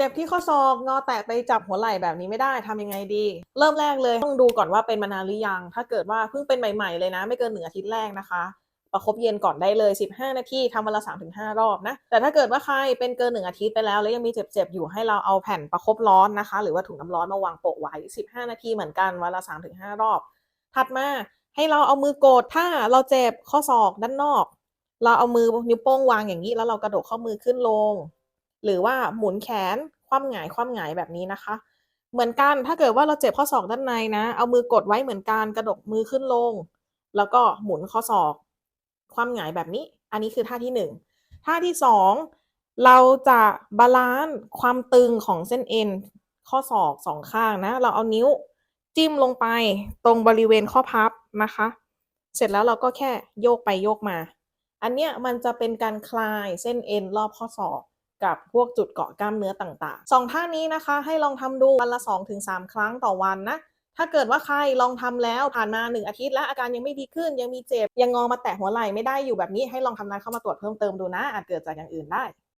เจ็บที่ข้อศอกงอแตกไปจับหัวไหล่แบบนี้ไม่ได้ทำยังไงดี เริ่มแรกเลยต้องดูก่อนว่าเป็นมานานหรือยัง ถ้าเกิดว่าเพิ่งเป็นใหม่ๆเลยนะ ไม่เกินหนึ่งอาทิตย์แรกนะคะ ประคบเย็นก่อนได้เลย 15 นาทีทำวันละ 3-5 รอบนะ แต่ถ้าเกิดว่าใครเป็นเกินหนึ่งอาทิตย์ไปแล้ว แล้วยังมีเจ็บๆอยู่ให้เราเอาแผ่นประคบร้อนนะคะ หรือว่าถุงน้ำร้อนมาวางโปะไว้ 15 นาทีเหมือนกันวันละ 3-5 รอบ ถัดมาให้เราเอามือกดถ้าเราเจ็บข้อศอกด้านนอก เราเอามือนิ้วโป้งวางอย่างนี้แล้วเรากระโดกข้อมือขึ้นลง หรือว่าหมุนแขนคว่ำหงายคว่ำหงายแบบนี้นะคะ เหมือนกันถ้าเกิดว่าเราเจ็บข้อศอกด้านในนะ เอามือกดไว้เหมือนกันกระดกมือขึ้นลง แล้วก็หมุนข้อศอก คว่ำหงายแบบนี้ อันนี้คือท่าที่หนึ่งท่าที่สองเราจะบาลานซ์ความตึงของเส้นเอ็นข้อศอกสองข้างนะ เราเอานิ้วจิ้มลงไปตรงบริเวณข้อพับนะคะ เสร็จแล้วเราก็แค่โยกไปโยกมา อันเนี้ยมันจะเป็นการคลายเส้นเอ็นรอบข้อศอก กับพวกจุดเกาะกล้ามเนื้อต่างๆสองท่านี้นะคะ ให้ลองทำดูวันละ 2-3ถึงครั้งต่อวันนะ ถ้าเกิดว่าใครลองทำแล้วผ่านมาหนึ่งอาทิตย์แล้วอาการยังไม่ดีขึ้น ยังมีเจ็บ ยังงอมาแตะหัวไหล่ไม่ได้อยู่แบบนี้ให้ลองทำนัดเข้ามาตรวจเพิ่มเติมดูนะอาจเกิดจากอย่างอื่นได้